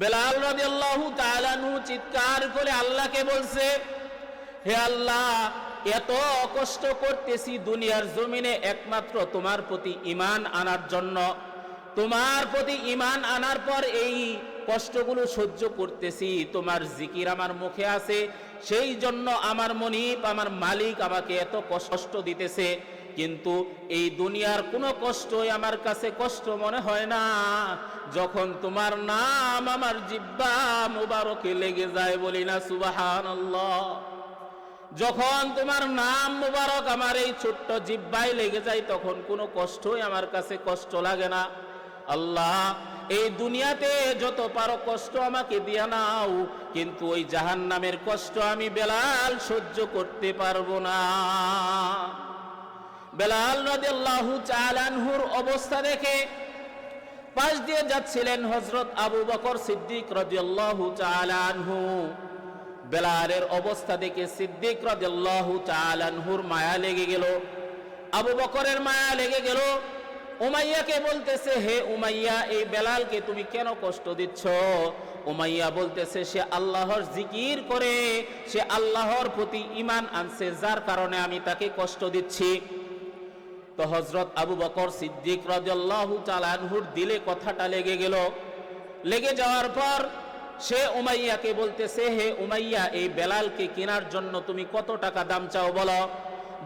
বেলাল রাদিয়াল্লাহু তাআলা নু চিৎকার করে আল্লাহকে বলছে, হে আল্লাহ, এত কষ্ট করতেছি দুনিয়ার জমিনে একমাত্র তোমার প্রতি ইমান আনার জন্য। তোমার প্রতি ইমান আনার পর এই কষ্টগুলো সহ্য করতেছি। তোমার জিকির আমার মুখে আছে, সেই জন্য আমার মনিব, আমার মালিক আমাকে এত কষ্ট দিতেছে। কিন্তু এই দুনিয়ার কোনো কষ্টই আমার কাছে কষ্ট মনে হয় না। যখন তোমার নাম আমার জিব্বা মুবারকে লেগে যায় বলি না, সুবহানাল্লাহ। যখন তোমার নাম মুবারক আমার এই ছোট্ট জিব্বায় লেগে যায়, তখন কোনো কষ্টই আমার কাছে কষ্ট লাগে না। আল্লাহ, এই দুনিয়াতে যত পারো কষ্ট আমাকে দিয়া নাও, কিন্তু ওই জাহান নামের কষ্ট আমি বেলাল সহ্য করতে পারব না। বেলাল রাদিয়াল্লাহু চালানহুর অবস্থা দেখে পাশ দিয়ে যাচ্ছিলেন হজরত আবু বকর সিদ্দিক রাদিয়াল্লাহু চালানহু বেলালের অবস্থা দেখে সিদ্দিক রাদিয়াল্লাহু চালানহুর মায়া লেগে গেল। আবু বকরের মায়া লেগে গেল। উমাইয়াকে বলতেছে, হে উমাইয়া, এই বেলালকে তুমি কেন কষ্ট দিচ্ছ? উমাইয়া বলতেছে, সে আল্লাহর জিকির করে, সে আল্লাহর প্রতি ইমান আনছে, যার কারণে আমি তাকে কষ্ট দিচ্ছি। তো হজরত আবু বকর সিদ্দিক রাদিয়াল্লাহু চালানহুর দিলে কথাটা লেগে গেল। লেগে যাওয়ার পর সে উমাইয়াকে বলতেছে, হে উমাইয়া, এই বেলালকে কেনার জন্য তুমি কত টাকা দাম চাও বলো?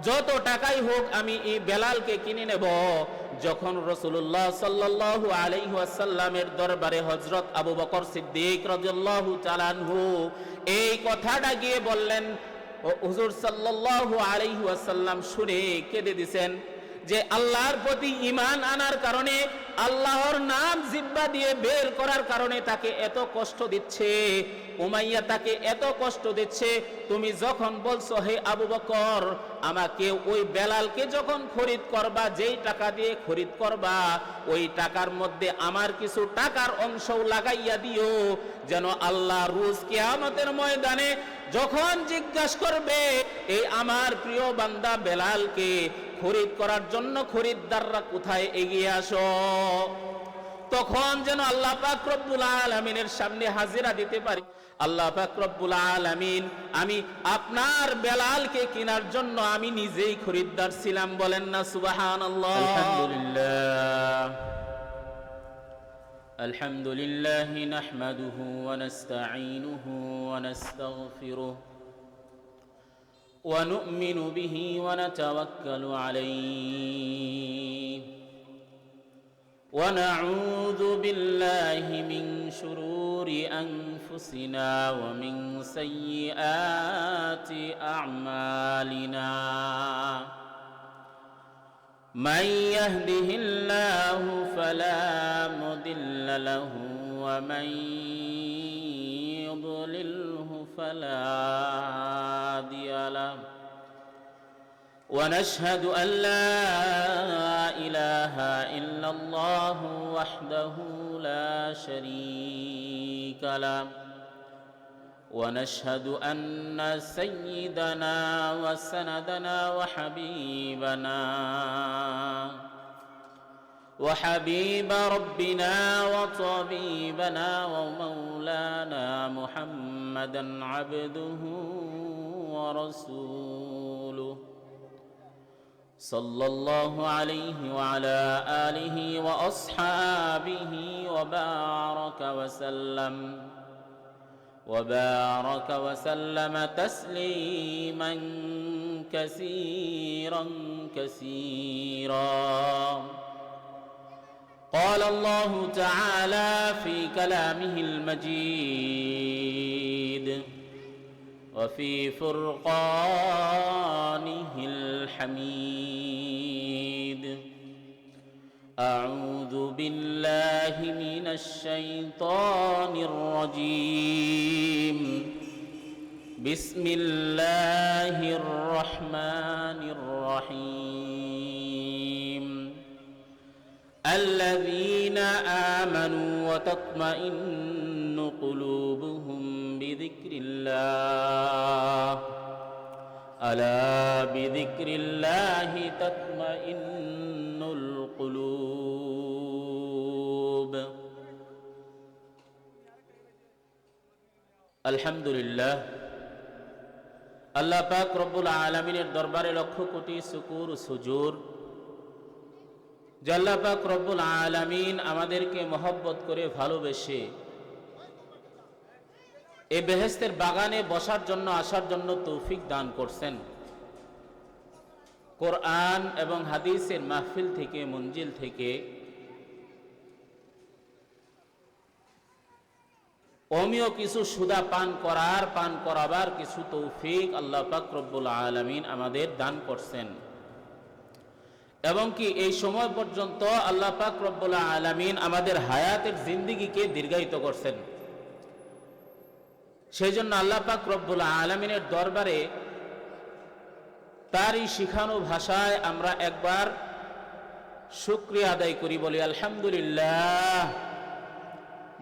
যত টাকাই হোক আমি এই বেলালকে কিনে নেব। যখন রসুল্লাহ সাল্লাল্লাহু আলাইহি ওয়াসাল্লামের দরবারে হজরত আবু বকর সিদ্দিক রাদিয়াল্লাহু চালানহু এই কথাটা গিয়ে বললেন হুজুর সাল্লাল্লাহু আলাইহি ওয়াসাল্লাম শুনে কেঁদে দিছেন। যে আল্লাহর প্রতি ইমান আনার কারণে আল্লাহর নাম জিব্বা দিয়ে বের করার কারণে তাকে এত কষ্ট দিচ্ছে, উমাইয়া তাকে এত কষ্ট দিচ্ছে। তুমি যখন বলছো, হে আবু বকর, আমাকে ওই বেলালকে যখন খরিদ করবা, যেই টাকা দিয়ে খরিদ করবা, ওই টাকার মধ্যে আমার কিছু টাকার অংশও লাগাইয়া দিও, যেন আল্লাহ রুজ কিয়ামতের ময়দানে যখন জিজ্ঞাসা করবে এই আমার প্রিয় বান্দা বেলালকে খরিদ করার জন্য খরিদ্দাররা কোথায় এগিয়ে আসো? তখন যেন আল্লাহ পাক আলমিনের সামনে হাজিরা দিতে পারি। আল্লাহ পাক আলমিন, আমি আপনার বেলালকে কেনার জন্য আমি নিজেই খরিদ্দার ছিলাম, বলেন না সুবাহান আলহামদুলিল্লাহ। আলহামদুলিল্লাহ নাহমাদুহু ওয়া নাস্তাঈনুহু ওয়া নাস্তাগফিরুহু। ونؤمن به ونتوكل عليه. ونعوذ بالله من شرور أنفسنا ومن سيئات أعمالنا. من يهده الله فلا مضل له ومن يضلله فلا ونشهد أن لا إله إلا الله وحده لا شريك له. ونشهد أن سيدنا وسندنا وحبيبنا وحبيب ربنا وطبيبنا ومولانا محمدا عبده ورسوله. صلى الله عليه وعلى آله وأصحابه وبارك وسلم وبارك وسلم تسليما كثيرا كثيرا. قال الله تعالى في كلامه المجيد وفي فرقانه الحميد. أعوذ بالله من الشيطان الرجيم. بسم الله الرحمن الرحيم. الذين آمنوا وتطمئن قلوبهم بذكر الله ألا بذكر الله تطمئن القلوب আলহামদুলিল্লাহ আল্লাহ পাক রব্বুল আলমিনের দরবারে লক্ষ কোটি সুকুর সুজুর যে আল্লাহ পাক রব্বুল আলমিন আমাদেরকে মহব্বত করে ভালোবেসে এই বেহেস্তের বাগানে বসার জন্য, আসার জন্য তৌফিক দান করছেন। কোরআন এবং হাদিসের মাহফিল থেকে, মঞ্জিল থেকে অমীয় কিছু সুদা পান করার, পান করাবার কিছু তৌফিক আল্লাহ রব্বুল আলমিন আমাদের দান করছেন। এবং কি এই সময় পর্যন্ত আল্লাহ রব্বুল আলমিন আমাদের হায়াতের জিন্দিগিকে দীর্ঘায়িত করছেন। সেই জন্য আল্লাহ পাক রব্বুল আলমিনের দরবারে তারই শিখানো ভাষায় আমরা একবার শুক্রিয়া আদায় করি, বলি, আলহামদুলিল্লাহ।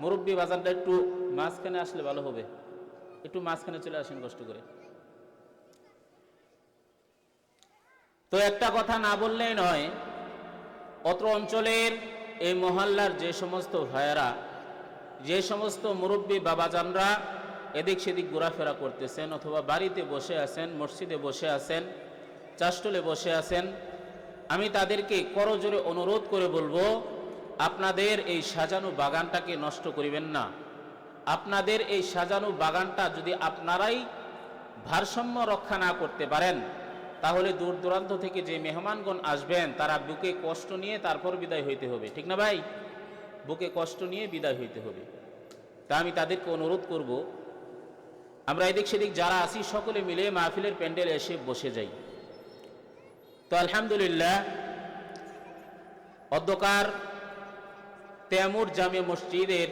মুরব্বী বাজারটা একটু মাঝখানে আসলে ভালো হবে। একটু মাঝখানে চলে আসেন কষ্ট করে। তো একটা কথা না বললেই নয়, অত্র অঞ্চলের এই মহল্লার যে সমস্ত ভাইয়েরা, যে সমস্ত মুরব্বী বাবাজানরা এদিক সেদিক ঘোরাফেরা করতেছেন অথবা বাড়িতে বসে আছেন, মসজিদে বসে আছেন চাষ্টলে বসে আছেন। আমি তাদেরকে করজোরে অনুরোধ করে বলব, আপনাদের এই সাজানো বাগানটাকে নষ্ট করিবেন না। আপনাদের এই সাজানো বাগানটা যদি আপনারাই ভারসাম্য রক্ষা না করতে পারেন, তাহলে দূর দূরান্ত থেকে যে মেহমানগণ আসবেন, তারা বুকে কষ্ট নিয়ে তারপর বিদায় হইতে হবে। ঠিক না ভাই? বুকে কষ্ট নিয়ে বিদায় হইতে হবে। তা আমি তাদেরকে অনুরোধ করব আমরা এদিক সেদিক যারা আছি, সকলে মিলে মাহফিলের প্যান্ডেলে এসে বসে যাই। তো আলহামদুলিল্লাহ অধ্যকার তেমুর জামে মসজিদের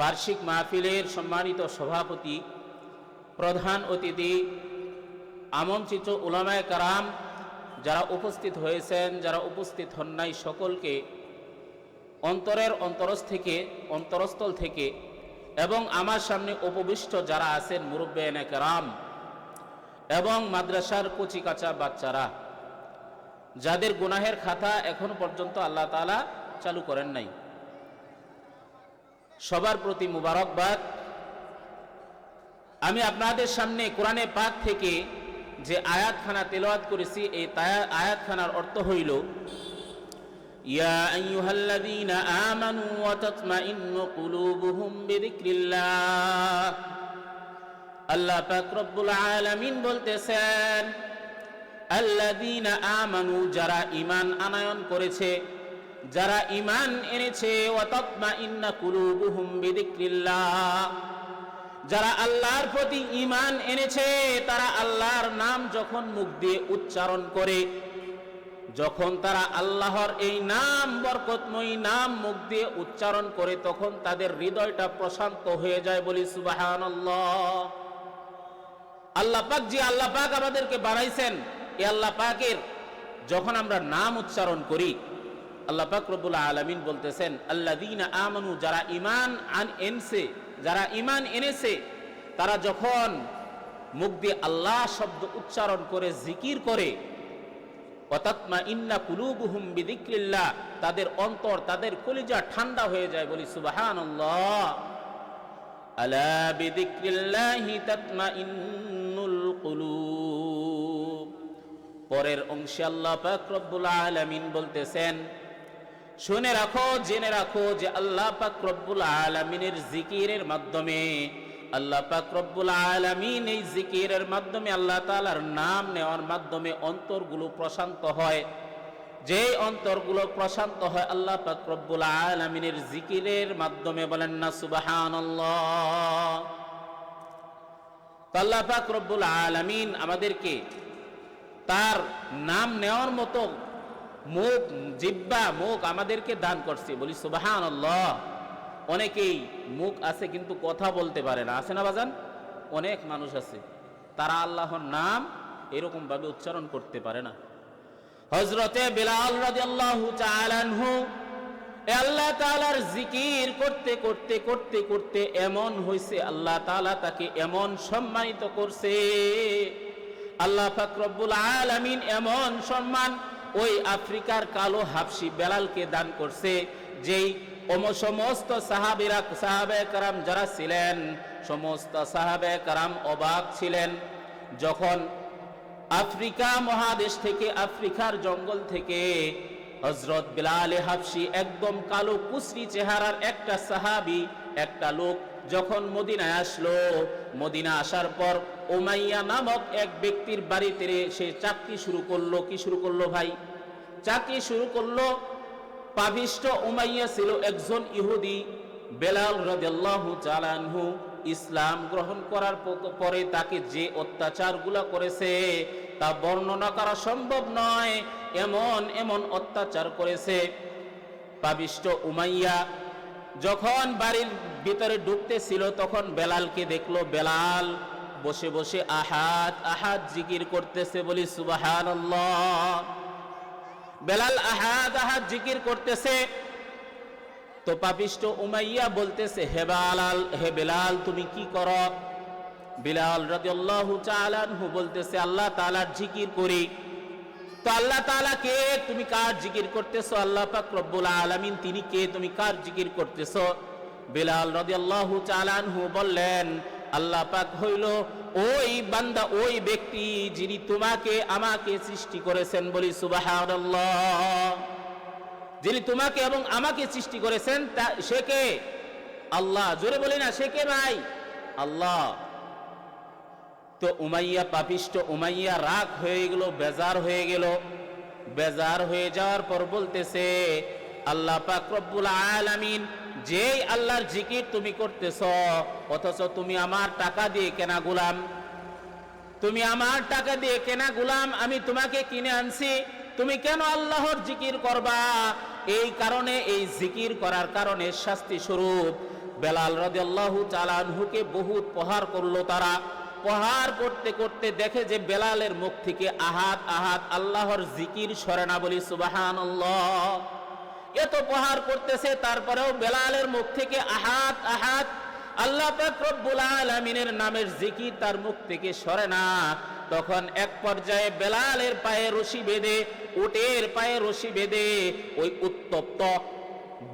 বার্ষিক মাহফিলের সম্মানিত সভাপতি, প্রধান অতিথি, আমন্ত্রিত উলামায় কারাম যারা উপস্থিত হয়েছেন, যারা উপস্থিত হন নাই সকলকে অন্তরের অন্তরস্থ থেকে, অন্তরস্থল থেকে এবং আমার সামনে উপবিষ্ট যারা আছেন মুরব্বেনে কারাম এবং মাদ্রাসার কচি কাঁচা বাচ্চারা, যাদের গুনাহের খাতা এখন পর্যন্ত আল্লাহ তালা চালু করেন নাই। সবার প্রতি মুবারকবাদ। আমি আপনাদের সামনে কোরআনে পাক থেকে যে আয়াতখানা তেলাওয়াত করেছি, এই আয়াতখানার অর্থ হইল ইয়া আইয়ুহাল্লাযীনা আমানু ওয়া তাতমাইন্নু কুলুবুহুম বিযিকরিল্লাহ আল্লাহ পাক রব্বুল আলামিন বলতেছেন, আল্লাযীনা আমানু, যারা ঈমান আনয়ন করেছে, যারা ঈমান এনেছে ওয়া তাতমাইন্না কুলুবুহুম বিযিকরিল্লাহ যারা আল্লাহর প্রতি ঈমান এনেছে, তারা আল্লাহর নাম যখন মুখ দিয়ে উচ্চারণ করে যখন তারা আল্লাহর এই নাম বরকতময়ী নাম মুখ দিয়ে উচ্চারণ করে, তখন তাদের হৃদয়টা প্রশান্ত হয়ে যায় বলি সুবাহান আল্লাহ পাক যে আল্লাহ পাক আমাদেরকে বাড়াইছেন এই আল্লাহ পাকের যখন আমরা নাম উচ্চারণ করি, আল্লাহ পাক রব্বুল আলামিন বলতেছেন, আল্লাযীনা আমানু, যারা ঈমান আন এনেছে, যারা ঈমান এনেছে, তারা যখন মুখ দিয়ে আল্লাহ শব্দ উচ্চারণ করে, জিকির করে অতাত্মা ইন্না কুলুবুহুম বিদিক্রিল্লাহ, তাদের অন্তর, তাদের কলিজা ঠান্ডা হয়ে যায় বলি সুবহানাল্লাহ। আলা বিদিক্রিল্লাহি তাতমাইন্নুল কুলুব। পরের অংশে আল্লাহ পাক রব্বুল আলামিন বলতেছেন, শুনে রাখো, জেনে রাখো যে আল্লাহ পাক রব্বুল আলামিনের জিকিরের মাধ্যমে আল্লাহ পাক রব্বুল আলামিন এই জিকিরের মাধ্যমে আল্লাহ তাআলার নাম নেওয়ার মাধ্যমে অন্তরগুলো প্রশান্ত হয়। যে অন্তরগুলো প্রশান্ত হয় আল্লাহ পাক রব্বুল আলামিনের জিকিরের মাধ্যমে বলেন না, সুবহানাল্লাহ। আল্লাহ পাক রব্বুল আলামিন আমাদেরকে তার নাম নেওয়ার মতো মুখ জিব্বা মুখ আমাদেরকে দান করছে। বলি সুবাহান অনেকেই মুখ আছে কিন্তু কথা বলতে পারে না। আছে না বাজান? অনেক মানুষ আছে। তারা আল্লাহর নাম এরকম ভাবে উচ্চারণ করতে পারে না। হজরতে বিলাল তাআলা আনহু আল্লাহ তাআলার জিকির করতে করতে করতে করতে এমন হইছে। আল্লাহ তাআলা তাকে এমন সম্মানিত করছে। আল্লাহ ফাকরবুল আলামিন এমন সম্মান ওই আফ্রিকার কালো হাফসি বেলালকে দান করছে, যেই সমস্ত সাহাবিরা, সাহাবে কারাম যারা ছিলেন, সমস্ত সাহাবে কারাম অবাক ছিলেন। যখন আফ্রিকা মহাদেশ থেকে, আফ্রিকার জঙ্গল থেকে হজরত বিলাল হাফসি একদম কালো কুসরি চেহারার একটা সাহাবি, একটা লোক যখন মদিনায় আসলো মদিনা আসার পর ওমাইয়া নামক এক ব্যক্তির বাড়িতে সে চাকরি শুরু করল। কি শুরু করল ভাই? চাকরি শুরু করল পাবিষ্ট উমাইয়া ছিল একজন ইহুদি। বেলাল রাদিয়াল্লাহু চালানহু ইসলাম গ্রহণ করার পরে তাকে যে অত্যাচারগুলো করেছে তা বর্ণনা করা সম্ভব নয়। এমন এমন অত্যাচার করেছে পাবিষ্ট উমাইয়া। যখন বাড়ির ভিতরে ঢুকতেছিল তখন বেলালকে দেখল বেলাল বসে বসে আহাত আহাত জিকির করতেছে বলি, সুবহানাল্লাহ। বেলাল আহাদ আহাদ জিকির করতেছে। তো পাপিষ্ট উমাইয়া বলতেছে, হে বেলাল হে বেলাল, তুমি কি করো? বিলাল বলতেছে, আল্লাহ তাআলার জিকির করি। তো আল্লাহ তাআলা কে? তুমি কার জিকির করতেছো? আল্লাহ পাক রব্বুল আলামিন, তিনি কে? তুমি কার জিকির করতেছো? বিলাল রাদিয়াল্লাহু তাআলা আনহু বললেন আল্লাহ পাক হইল ওই বান্দা, ওই ব্যক্তি যিনি তোমাকে, আমাকে সৃষ্টি করেছেন বলি সুবহানাল্লাহ। যিনি তোমাকে এবং আমাকে সৃষ্টি করেছেন, তা সে কে? আল্লাহ। জোরে বলি না, সে কে ভাই? আল্লাহ। তো উমাইয়া পাপিষ্ট, উমাইয়া রাগ হয়ে গেল, বেজার হয়ে গেল। বেজার হয়ে যাওয়ার পর বলতেছে, আল্লাহ পাক রব্বুল আলামিন যেই আল্লাহর জিকির তুমি করতেছ, অথচ তুমি আমার টাকা দিয়ে কেনা গুলাম। তুমি আমার টাকা দিয়ে কেনা গুলাম, আমি তোমাকে কিনে আনছি। তুমি কেন আল্লাহর জিকির করবা? এই কারণে, এই জিকির করার কারণে শাস্তি স্বরূপ। বেলাল রাদিয়াল্লাহু চালানহুকে বহুত প্রহার করল তারা। প্রহার করতে করতে দেখে যে বেলালের মুখ থেকে আহাত আহাত আল্লাহর জিকির সরে না বলি, সুবহানাল্লাহ। এত প্রহার করতেছে, তারপরেও বেলালের মুখ থেকে আহাত আহাত। আল্লাহ রব্বুল আলামিনের নামের জিকির তার মুখ থেকে সরে না। তখন এক পর্যায়ে বেলালের পায়ে রশি বেঁধে, উটের পায়ে রশি বেঁধে, ওই উত্তপ্ত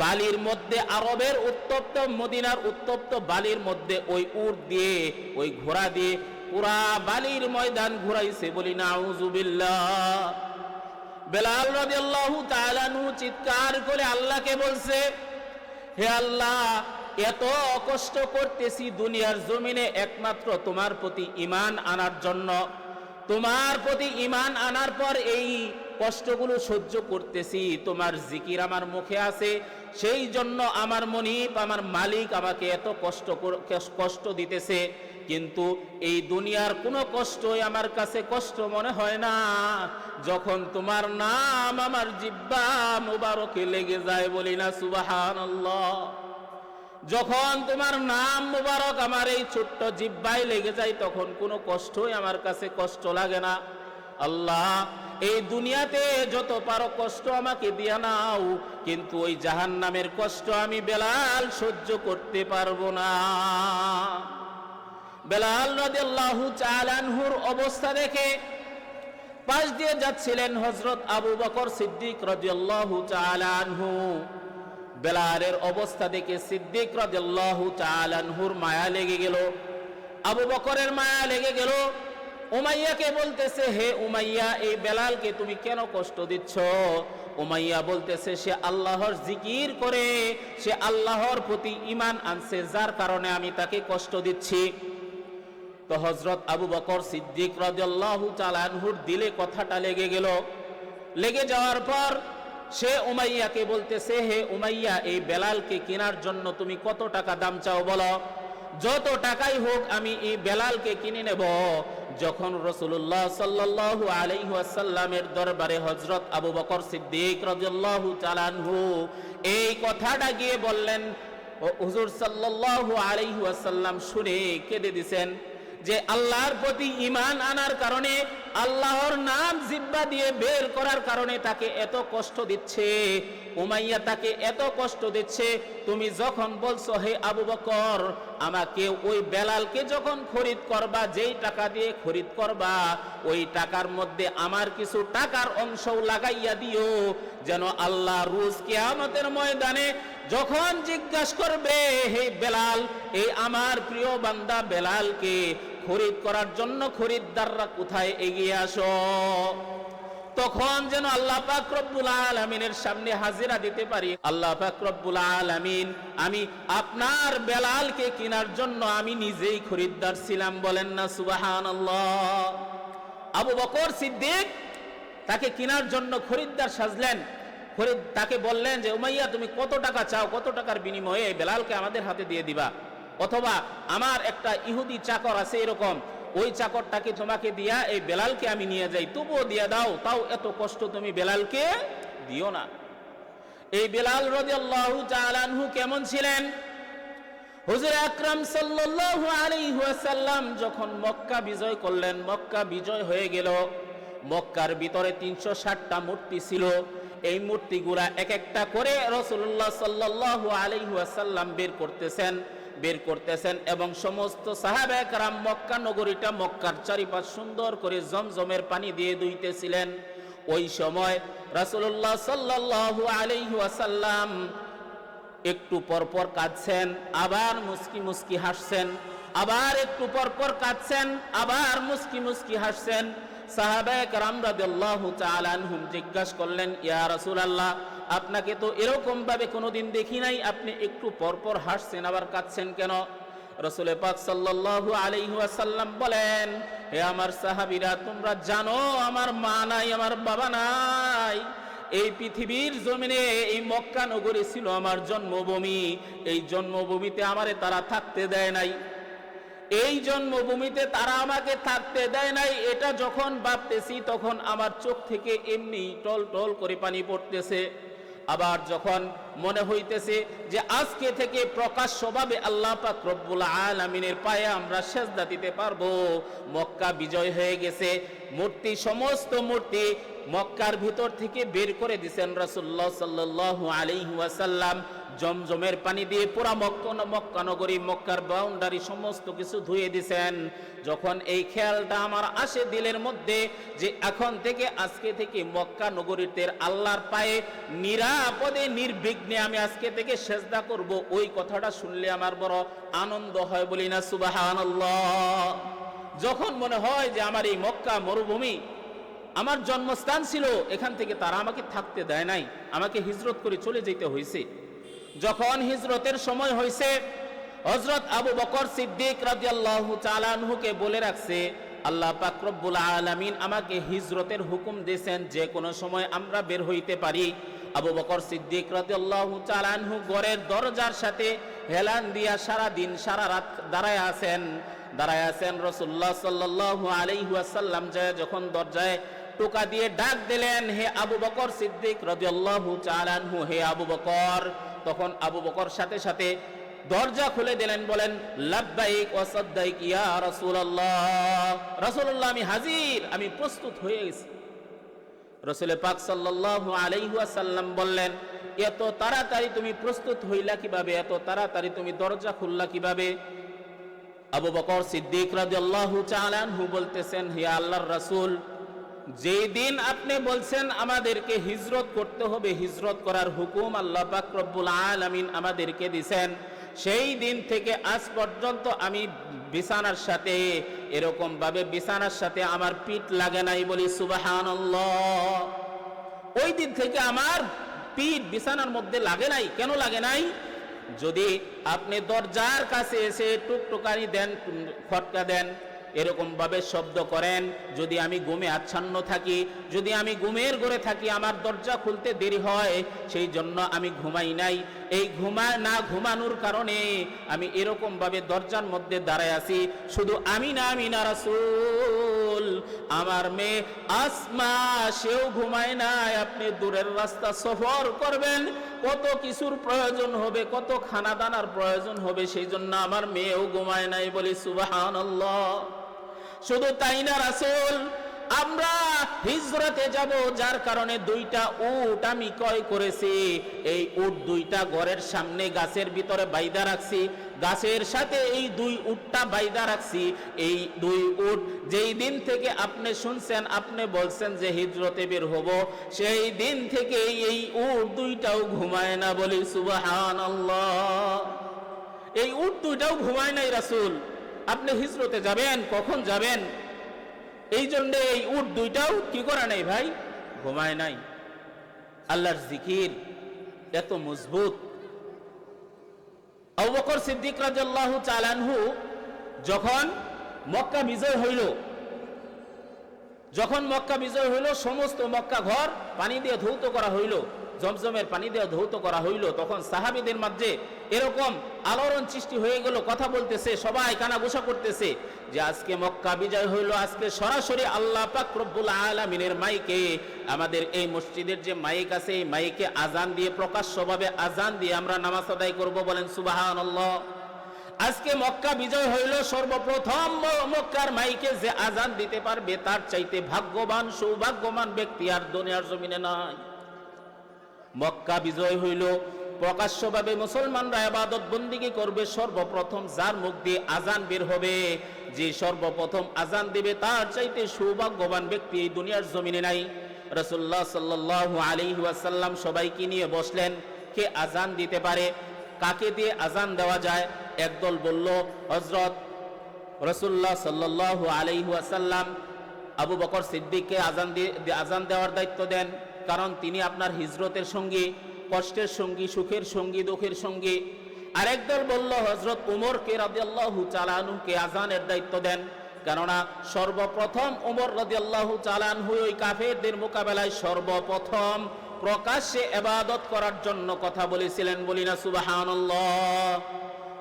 বালির মধ্যে, আরবের উত্তপ্ত, মদিনার উত্তপ্ত বালির মধ্যে ওই উট দিয়ে, ওই ঘোড়া দিয়ে পুরা বালির ময়দান ঘুরাইছে বলি না বেলাল রাদিয়াল্লাহু তাআলা নু চিৎকার করে আল্লাহকে বলছে, হে আল্লাহ, এত কষ্ট করতেছি দুনিয়ার জমিনে একমাত্র তোমার প্রতি ইমান আনার জন্য। তোমার প্রতি ইমান আনার পর এই কষ্টগুলো সহ্য করতেছি। তোমার জিকির আমার মুখে আছে, সেই জন্য আমার মনিপ আমার মালিক আমাকে এত কষ্ট কষ্ট দিতেছে। কিন্তু এই দুনিয়ার কোনো কষ্টই আমার কাছে কষ্ট মনে হয় না। যখন তোমার নাম আমার জিব্বা মুবারকে লেগে যায় বলি না, সুবহানাল্লাহ। যখন তোমার নাম মুবারক আমার এই ছোট্ট জিব্বায় লেগে যায়, তখন কোনো কষ্টই আমার কাছে কষ্ট লাগে না। আল্লাহ, এই দুনিয়াতে যত পারো কষ্ট আমাকে দিয়া নাও, কিন্তু ওই জাহান নামের কষ্ট আমি বেলাল সহ্য করতে পারব না। বেলাল রাদিয়াল্লাহু চালানহুর অবস্থা দেখে পাশ দিয়ে যাচ্ছিলেন হজরত আবু বকর সিদ্দিক রাদিয়াল্লাহু তাআলা আনহু। বেলালের অবস্থা দেখে সিদ্দিক রাদিয়াল্লাহু তাআলা আনহুর মায়া লেগে গেল। আবু বকরের মায়া লেগে গেল। উমাইয়াকে বলতেছে, হে উমাইয়া, এই বেলালকে তুমি কেন কষ্ট দিচ্ছ? উমাইয়া বলতেছে, সে আল্লাহর জিকির করে, সে আল্লাহর প্রতি ইমান আনছে, যার কারণে আমি তাকে কষ্ট দিচ্ছি। তো হজরত আবু বকর সিদ্দিক তাআলা আনহুর দিলে কথাটা লেগে গেল। লেগে যাওয়ার পর সে উমাইয়াকে বলতেছে, হে উমাইয়া, এই বেলালকে কেনার জন্য তুমি কত টাকা দাম চাও বলো? যত টাকাই হোক আমি এই বেলালকে কিনে নেব। যখন রসুল্লাহ সাল্লাল্লাহু আলাইহুয়াসাল্লামের দরবারে হজরত আবু বকর সিদ্দিক রাদিয়াল্লাহু চালানহু এই কথাটা গিয়ে বললেন, ও হুজুর সাল্লাল্লাহু আলাইহি ওয়াসাল্লাম শুনে কেঁদে দিছেন। যে আল্লাহর প্রতি ইমান আনার কারণে আল্লাহর নাম জিব্বা দিয়ে বের করার কারণে তাকে এত কষ্ট দিচ্ছে, উমাইয়া তাকে এত কষ্ট দিচ্ছে, তুমি যখন বলছো, হে আবু বকর, আমাকে ওই বেলালকে যখন খরিদ করবা, যেই টাকা দিয়ে খরিদ করবা, ওই টাকার মধ্যে আমার কিছু টাকার অংশও লাগাইয়া দিও, যেন আল্লাহ রুজ কিয়ামতের ময়দানে যখন জিজ্ঞাসা করবে, হে বেলাল, এই আমার প্রিয় বান্দা বেলালকে খরিদ করার জন্য খরিদ্দাররা কোথায় এগিয়ে আসো? তখন যেন আল্লাহ পাক আলামিনের সামনে হাজিরা দিতে পারি। আল্লাহ পাক আলামিন, আমি আপনার বেলালকে কেনার জন্য আমি নিজেই খরিদ্দার ছিলাম বলেন না, সুবহানাল্লাহ। আবু বকর সিদ্দিক তাকে কেনার জন্য খরিদ্দার সাজলেন। খরিদ তাকে বললেন যে, উমাইয়া, তুমি কত টাকা চাও? কত টাকার বিনিময়ে বেলালকে আমাদের হাতে দিয়ে দিবা? অথবা আমার একটা ইহুদি চাকর আছে এরকম, ওই চাকরটাকে তোমাকে দিয়া এই বেলালকে আমি নিয়ে যাই, তবুও দিয়ে দাও, তাও এত কষ্ট তুমি বেলালকে দিও না। এই বেলাল রাদিয়াল্লাহু তাআলা কেমন ছিলেন? হুজুর আকরাম সাল্লাল্লাহু আলাইহি ওয়াসাল্লাম যখন মক্কা বিজয় করলেন, মক্কা বিজয় হয়ে গেল। মক্কার ভিতরে তিনশো ষাটটা মূর্তি ছিল। এই মূর্তিগুলা এক একটা করে রসুল্লাহ সাল্লাল্লাহু আলাইহি ওয়াসাল্লাম বের করতেছেন। বের করতেছেন এবং সমস্ত সাহাবাহাম মক্কা নগরীটা মক্কার চারিপাশ সুন্দর করে জমজমের পানি দিয়ে ধুইতেছিলেন। ওই সময় রাসুল্লাহ সাল্লাহ আলিহাসাল্লাম একটু পরপর কাঁদছেন, আবার মুস্কি মুস্কি হাসছেন, আবার একটু পরপর কাঁদছেন, আবার মুস্কি মুস্কি হাসছেন। সাহাবাহাম রাদু তালানহুম জিজ্ঞাসা করলেন, ইয়া রাসুল আল্লাহ আপনাকে তো এরকম ভাবে কোনোদিন দেখি নাই, আপনি একটু পরপর হাসছেন, আবার কাঁদছেন কেন? রসুল পাক সাল্লাল্লাহু আলাইহি বলেন, হে আমার সাহাবীরা, তোমরা জানো আমার মা নাই, আমার বাবা নাই। এই পৃথিবীর জমিনে এই মক্কা নগরী ছিল আমার জন্মভূমি। এই জন্মভূমিতে আমারে তারা থাকতে দেয় নাই। এই জন্মভূমিতে তারা আমাকে থাকতে দেয় নাই। এটা যখন ভাবতেছি, তখন আমার চোখ থেকে এমনি টল টল করে পানি পড়তেছে। আবার যখন মনে হইতেছে যে আজকে থেকে প্রকাশ্যভাবে আল্লাহ পাক রব্বুল আলামিনের পায়ে আমরা সেজদা দিতে পারব, মক্কা বিজয় হয়ে গেছে। মূর্তি, সমস্ত মূর্তি মক্কার ভিতর থেকে বের করে দিছেন রাসূলুল্লাহ সাল্লাল্লাহু আলাইহি ওয়াসাল্লাম। জমজমের পানি দিয়ে পুরা মক্কা মক্কা নগরী, মক্কার বাউন্ডারি সমস্ত কিছু ধুয়ে দিছেন। যখন এই খেয়ালটা আমার আসে দিলের মধ্যে যে এখন থেকে, আজকে থেকে মক্কা নগরীতে আল্লাহর পায়ে নিরাপদে, নির্বিঘ্নে আমি আজকে থেকে সেজদা করব, ওই কথাটা শুনলে আমার বড় আনন্দ হয় বলি না, সুবাহানাল্লাহ। যখন মনে হয় যে আমার এই মক্কা মরুভূমি, আমার জন্মস্থান ছিল, এখান থেকে তারা আমাকে থাকতে দেয় নাই, আমাকে হিজরত করে চলে যেতে হয়েছে যখন হিজরতের সময় হয়েছে হজরত আবু বকর সিদ্দিক রাদিয়াল্লাহু তাআলা আনহুকে বলে রাখছে, আল্লাহ পাক রব্বুল আলামিন আমাকে হিজরতের হুকুম দিয়েছেন যে কোনো সময় আমরা বের হইতে পারি। আবু বকর সিদ্দিক রাদিয়াল্লাহু তাআলা আনহু ঘরের দরজার সাথে হেলান দিয়া সারা দিন সারা রাত দাঁড়ায় আছেন। দাঁড়ায় আছেন রসুল্লাহ সাল্লাল্লাহু আলাইহি ওয়াসাল্লাম যায় যখন দরজায় টোকা দিয়ে ডাক দিলেন, হে আবু বকর সিদ্দিক রাদিয়াল্লাহু তাআলা আনহু, হে আবু বকর তখন আবু বকর সাথে সাথে দরজা খুলে দিলেন, বলেন, লাব্বাইক ওয়া সাদ্দাইক ইয়া রাসূলুল্লাহ। রাসূলুল্লাহ, আমি হাজির, আমি প্রস্তুত হয়ে গেছি। রসুল পাক সাল্লাল্লাহু আলাইহি বললেন, এত তাড়াতাড়ি তুমি প্রস্তুত হইলা কীভাবে? এত তাড়াতাড়ি তুমি দরজা খুললা কীভাবে? আবু বকর সিদ্দিক রাদিয়াল্লাহু তাআলা বলতেছেন, হে আল্লাহর রাসূল যেই দিন আপনি বলছেন আমাদেরকে হিজরত করতে হবে, হিজরত করার হুকুম আল্লাহ পাক রব্বুল আলামিন আমাদেরকে দিছেন। সেই দিন থেকে আজ পর্যন্ত আমি বিছানার সাথে এরকম ভাবে বিছানার সাথে আমার পিঠ লাগে নাই বলি সুবহানাল্লাহ। ওই দিন থেকে আমার পিঠ বিছানার মধ্যে লাগে নাই। কেন লাগে নাই? যদি আপনি দরজার কাছে এসে টুকটুকানি দেন খটকা দেন এরকম ভাবে শব্দ করেন, যদি আমি ঘুমে আচ্ছন্ন থাকি, যদি আমি ঘুমের ঘরে থাকি, আমার দরজা খুলতে দেরি হয়, সেই জন্য আমি ঘুমাই নাই। এই ঘুমা, না ঘুমানোর কারণে আমি এরকম ভাবে দরজার মধ্যে দাঁড়ায় আছি। শুধু আমি না আমি না রাসূল, আমার মেয়ে আসমা, সেও ঘুমায় নাই। আপনি দূরের রাস্তা সফর করবেন, কত কিছুর প্রয়োজন হবে, কত খানা দানার প্রয়োজন হবে, সেই জন্য আমার মেয়েও ঘুমায় নাই বলি সুবহানাল্লাহ। শুধু তাই না, রাসুল? আমরা হিজরতে যাব, যার কারণে দুইটা উট আমি ক্রয় করেছি। এই উট দুইটা ঘরের সামনে গাছের ভিতরে বাইদা রাখছি। গাছের সাথে এই দুই উটটা বাইদা রাখছি। এই দুই উট যেই দিন থেকে আপনি শুনছেন, আপনি বলছেন যে হিজরতে বের হব, সেই দিন থেকে এই উট দুইটাও ঘুমায় না বলি সুবাহান এই উট দুইটাও ঘুমায় নাই, রাসূল। আপনি হিজরতে যাবেন, কখন যাবেন? এই জন্যে এই উট দুইটাও কি করা নাই ভাই? ঘুমায় নাই। আল্লাহর জিকির এত মজবুত। আবু বকর সিদ্দিক তাআলা আনহু যখন মক্কা বিজয় হইল, যখন মক্কা বিজয় হইল, সমস্ত মক্কা ঘর পানি দিয়ে ধৌত করা হইল। জমজমের পানি দিয়ে ধৌত করা হইল, তখন সাহাবীদের মাঝে এরকম আলোড়ন সৃষ্টি হয়ে গেল, কথা বলতেছে, সবাই কানাঘুষা করতেছে যে আজকে মক্কা বিজয় হইল, আজকে সরাসরি আল্লাহ পাক রব্বুল আলামিনের মাইকে, আমাদের এই মসজিদের যে মাইক আছে, এই মাইকে আজান দিয়ে, প্রকাশ্যভাবে আজান দিয়ে আমরা নামাজ আদায় করব বলেন সুবহানাল্লাহ। আজকে মক্কা বিজয় হইল, সর্বপ্রথম মক্কার মাইকে যে আজান দিতে পারবে, তার চাইতে ভাগ্যবান, সৌভাগ্যবান ব্যক্তি আর দুনিয়ার জমিনে নাই। মক্কা বিজয় হইল। প্রকাশ্যভাবে মুসলমানরা আবাদত বন্দিগি করবে, সর্বপ্রথম যার মুখ দিয়ে আজান বের হবে। যে সর্বপ্রথম আজান দেবে, তার চাইতে সৌভাগ্যবান ব্যক্তি এই দুনিয়ার জমিনে নাই। রসুল্লাহ সাল্লাহ আলী ওয়াসাল্লাম সবাইকে নিয়ে বসলেন, কে আজান দিতে পারে, কাকে দিয়ে আজান দেওয়া যায়? একদল বলল হজরত রসুল্লাহ সাল্লাহ আলাইহি ওয়াসাল্লাম আবু বকর সিদ্দিককে আজান দিয়ে আজান দেওয়ার দায়িত্ব দেন। কারণ তিনি আপনার হিজরতের সঙ্গী, কষ্টের সঙ্গী, সুখের সঙ্গী, দুঃখের সঙ্গী। আরেক দল বলল হজরত উমরকে রাদিয়াল্লাহু চালানুকে আজানের দায়িত্ব দেন। কেননা সর্বপ্রথম উমর রাদিয়াল্লাহু চালানহু ওই কাফেরদের মোকাবেলায় সর্বপ্রথম প্রকাশ্যে এবাদত করার জন্য কথা বলেছিলেন বলি না, সুবহানাল্লাহ।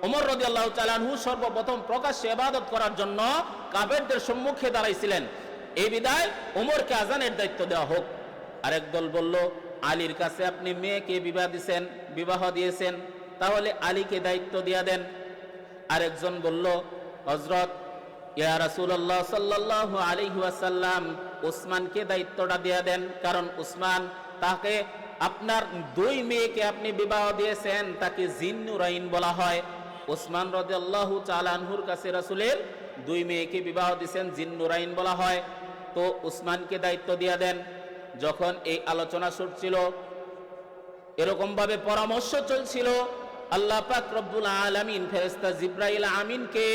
ওমর তাআলাহু সর্বপ্রথম প্রকাশ্যে ইবাদত করার জন্য কাফেরদের সম্মুখে দাঁড়াইছিলেন। এই বিদায় ওমরকে আজানের দায়িত্ব দেওয়া হোক। আরেক দল বলল, আলীর কাছে আপনি মেয়েকে বিবাহ দিয়েছেন বিবাহ দিয়েছেন, তাহলে আলীকে দায়িত্ব দিয়া দেন। আরেকজন বলল হজরত ইয়া রাসূলুল্লাহ সাল্লাল্লাহু আলাইহি ওয়াসাল্লাম উসমানকে দায়িত্বটা দিয়া দেন, কারণ উসমান তাকে আপনার দুই মেয়েকে আপনি বিবাহ দিয়েছেন, তাকে জিন্নুরাইন বলা হয়। ওসমান রাদিয়াল্লাহু তাআলা আনহুর কাছে রাসূলের দুই মেয়েকে বিবাহ দিয়েছেন জিন্নুরাইন বলা হয়। তো উসমানকে দায়িত্ব দিয়া দেন। যখন এই আলোচনা ছুটছিল, এরকমভাবে পরামর্শ চলছিল, আল্লাহ পাক রব্বুল আলামিন ফেরেশতা জিব্রাইল আমিনকে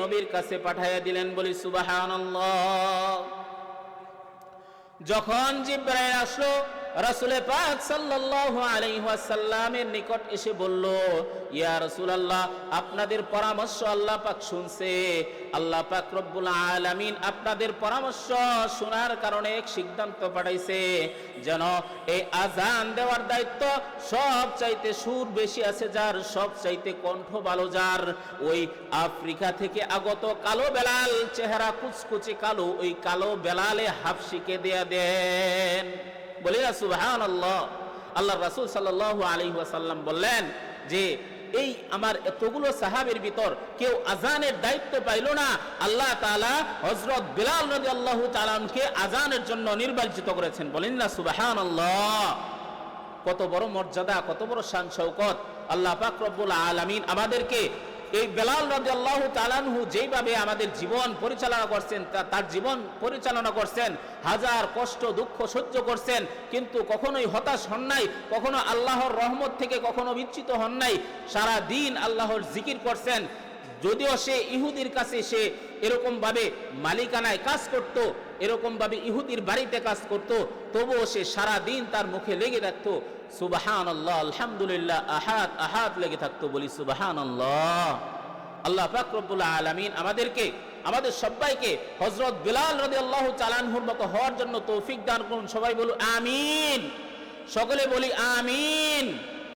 নবীর কাছে পাঠাইয়া দিলেন বলি, সুবহানাল্লাহ। যখন জিব্রাইল আসলো রাসূলে পাক সাল্লাল্লাহু আলাইহি ওয়াসাল্লামের নিকট এসে বলল, ইয়া রাসূলুল্লাহ, আপনাদের পরামর্শ আল্লাহ পাক শুনছে। আল্লাহ পাক রব্বুল আলামিন আপনাদের পরামর্শ শোনার কারণে এক সিদ্ধান্ত পাঠাইছে, যেন এই আজান দেওয়ার দায়িত্ব সব চাইতে সুর বেশি আছে যার, সব চাইতে কণ্ঠ ভালো যার। ওই আফ্রিকা থেকে আগত কালো বেলাল চেহারা কুচকুচে কালো, ওই কালো বেলালে হাফসিকে দেয়া দেন। বলি না সুবহান আল্লাহ আল্লাহ রাসূল সাল্লাল্লাহু আলাইহি ওয়াসাল্লাম বললেন যে, এই আমার এতগুলো সাহাবের ভিতর কেউ আজানের দায়িত্ব পাইল না। আল্লাহ তাআলা হযরত বিলাল রাদিয়াল্লাহু তাআলাকে আজানের জন্য নির্বাচিত করেছেন। বলেন না, সুবহানাল্লাহ। কত বড় মর্যাদা, কত বড় শান শৌকত আল্লাহ পাক রব্বুল আলামিন আমাদেরকে এই বেলাল রাজি আল্লাহ তালানহু যেইভাবে আমাদের জীবন পরিচালনা করছেন তার জীবন পরিচালনা করছেন, হাজার কষ্ট, দুঃখ সহ্য করছেন, কিন্তু কখনোই হতাশ হন নাই, কখনো আল্লাহর রহমত থেকে কখনো বিচ্ছিত হন নাই সারা দিন আল্লাহর জিকির করছেন। যদিও সে ইহুদির কাছে সে এরকম ভাবে মালিকানায় কাজ করত এরকম ভাবে ইহুদির বাড়িতে কাজ করত, তবুও সে সারা দিন তার মুখে লেগে থাকতো। সুবাহান আল্লাহ আলহামদুলিল্লাহ আহাত আহাত লেগে থাকতো বলি সুবাহান আল্লাহ আল্লাহ ফাকরবুল্লাহ আলমিন আমাদেরকে, আমাদের সবাইকে হজরত বিলাল রদি আল্লাহ চালানহুর মতো হওয়ার জন্য তৌফিক দান করুন। সবাই বলুন, আমিন। সকলে বলি, আমিন।